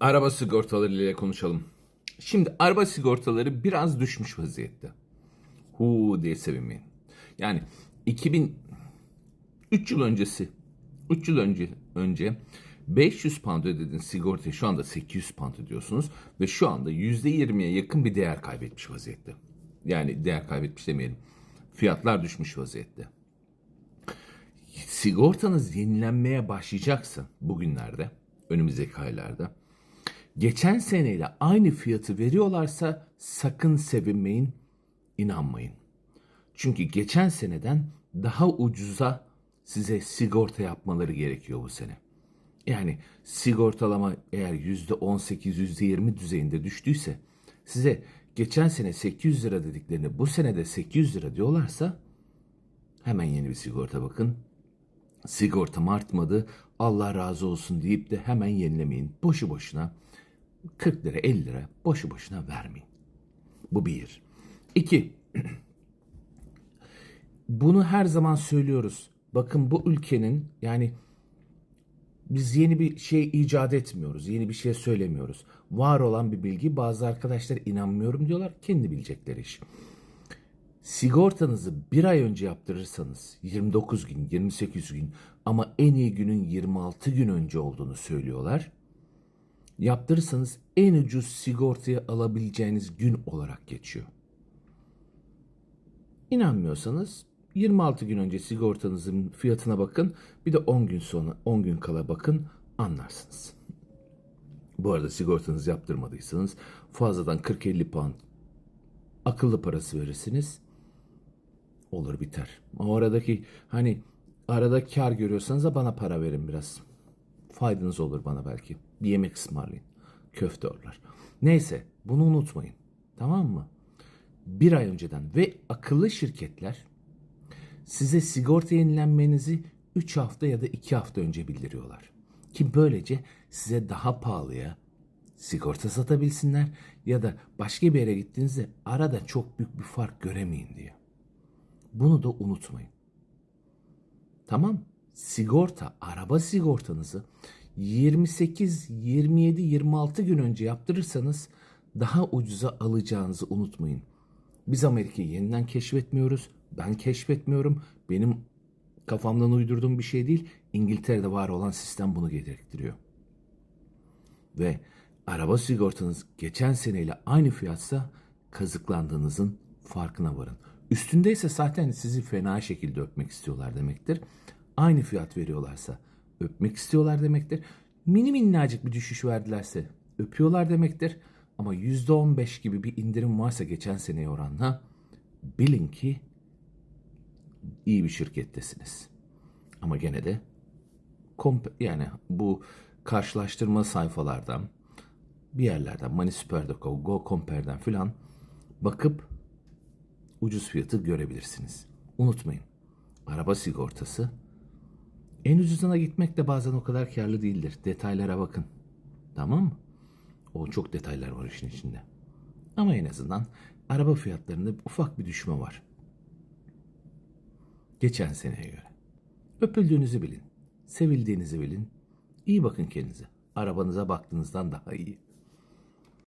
Araba sigortaları ile konuşalım. Şimdi araba sigortaları biraz düşmüş vaziyette. Hu diye sevinmeyin. Yani 2000 3 yıl öncesi 3 yıl önce önce 500 pound ödedin sigortaya şu anda 800 pound ödüyorsunuz ve şu anda %20'ye yakın bir değer kaybetmiş vaziyette. Yani değer kaybetmiş demeyelim. Fiyatlar düşmüş vaziyette. Sigortanız yenilenmeye başlayacaksa bugünlerde, önümüzdeki aylarda geçen seneyle aynı fiyatı veriyorlarsa sakın sevinmeyin, inanmayın. Çünkü geçen seneden daha ucuza size sigorta yapmaları gerekiyor bu sene. Yani sigortalama eğer %18, %20 düzeyinde düştüyse size geçen sene 800 lira dediklerini bu sene de 800 lira diyorlarsa hemen yeni bir sigorta bakın. Sigortam artmadı Allah razı olsun deyip de hemen yenilemeyin. Boşu boşuna 40 lira 50 lira boşu boşuna vermeyin. Bu bir. İki, bunu her zaman söylüyoruz. Bakın bu ülkenin yani biz yeni bir şey icat etmiyoruz. Yeni bir şey söylemiyoruz. Var olan bir bilgi bazı arkadaşlar inanmıyorum diyorlar. Kendi bilecekleri iş. Sigortanızı bir ay önce yaptırırsanız 29 gün, 28 gün ama en iyi günün 26 gün önce olduğunu söylüyorlar. Yaptırırsanız en ucuz sigortayı alabileceğiniz gün olarak geçiyor. İnanmıyorsanız 26 gün önce sigortanızın fiyatına bakın. Bir de 10 gün sonra 10 gün kala bakın anlarsınız. Bu arada sigortanızı yaptırmadıysanız fazladan 40-50 pound akıllı parası verirsiniz. Olur biter. O aradaki hani arada kar görüyorsanız da bana para verin biraz. Faydanız olur bana belki. Bir yemek ısmarlayın. Köfte orlar. Neyse bunu unutmayın. Tamam mı? Bir ay önceden ve akıllı şirketler size sigorta yenilenmenizi 3 hafta ya da 2 hafta önce bildiriyorlar. Ki böylece size daha pahalıya sigorta satabilsinler ya da başka bir yere gittiğinizde arada çok büyük bir fark göremeyin diye. Bunu da unutmayın. Tamam. Sigorta, araba sigortanızı 28, 27, 26 gün önce yaptırırsanız daha ucuza alacağınızı unutmayın. Biz Amerika'yı yeniden keşfetmiyoruz. Ben keşfetmiyorum. Benim kafamdan uydurduğum bir şey değil. İngiltere'de var olan sistem bunu gerektiriyor. Ve araba sigortanız geçen seneyle aynı fiyatsa kazıklandığınızın farkına varın. Üstündeyse zaten sizi fena şekilde öpmek istiyorlar demektir. Aynı fiyat veriyorlarsa öpmek istiyorlar demektir. Mini minnacık bir düşüş verdilerse öpüyorlar demektir. Ama %15 gibi bir indirim varsa geçen seneye oranla bilin ki iyi bir şirkettesiniz. Ama gene de yani bu karşılaştırma sayfalardan bir yerlerden Money Super'de.co, Go Compare'den filan bakıp ucuz fiyatı görebilirsiniz. Unutmayın. Araba sigortası en ucuzuna gitmek de bazen o kadar karlı değildir. Detaylara bakın. Tamam mı? O çok detaylar var işin içinde. Ama en azından araba fiyatlarında ufak bir düşme var. Geçen seneye göre. Öpüldüğünüzü bilin. Sevildiğinizi bilin. İyi bakın kendinize. Arabanıza baktığınızdan daha iyi.